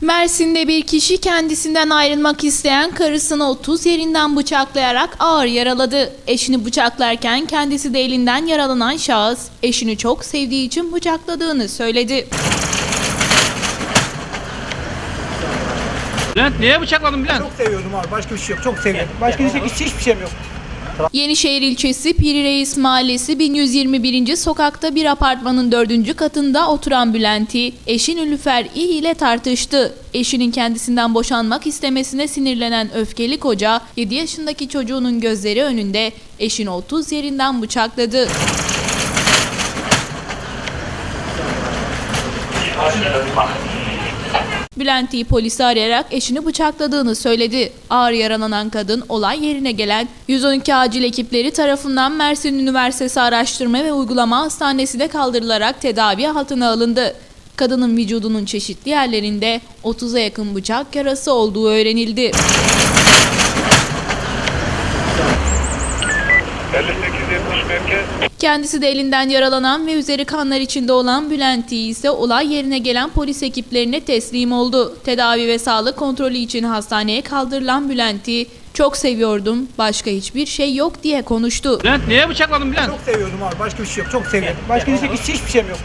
Mersin'de bir kişi kendisinden ayrılmak isteyen karısını 30 yerinden bıçaklayarak ağır yaraladı. Eşini bıçaklarken kendisi de elinden yaralanan şahıs eşini çok sevdiği için bıçakladığını söyledi. Bülent niye bıçakladın Bülent? Çok seviyordum abi. Başka bir şey yok. Çok seviyordum. Başka diyecek hiç, hiçbir şeyim yok. Yenişehir ilçesi Piri Reis Mahallesi 1121. sokakta bir apartmanın dördüncü katında oturan Bülent'i eşi Nülüfer İ ile tartıştı. Eşinin kendisinden boşanmak istemesine sinirlenen öfkeli koca 7 yaşındaki çocuğunun gözleri önünde eşini 30 yerinden bıçakladı. Bülent İ polisi arayarak eşini bıçakladığını söyledi. Ağır yaralanan kadın olay yerine gelen 112 acil ekipleri tarafından Mersin Üniversitesi Araştırma ve Uygulama Hastanesi'ne kaldırılarak tedavi altına alındı. Kadının vücudunun çeşitli yerlerinde 30'a yakın bıçak yarası olduğu öğrenildi. 5870 merkez. Kendisi de elinden yaralanan ve üzeri kanlar içinde olan Bülent İ ise olay yerine gelen polis ekiplerine teslim oldu. Tedavi ve sağlık kontrolü için hastaneye kaldırılan Bülent İ, çok seviyordum, başka hiçbir şey yok diye konuştu. Bülent niye bıçakladın Bülent? Çok seviyordum abi. Başka bir şey yok. Çok seviyordum. Başka diyecek hiç, hiçbir şeyim yok.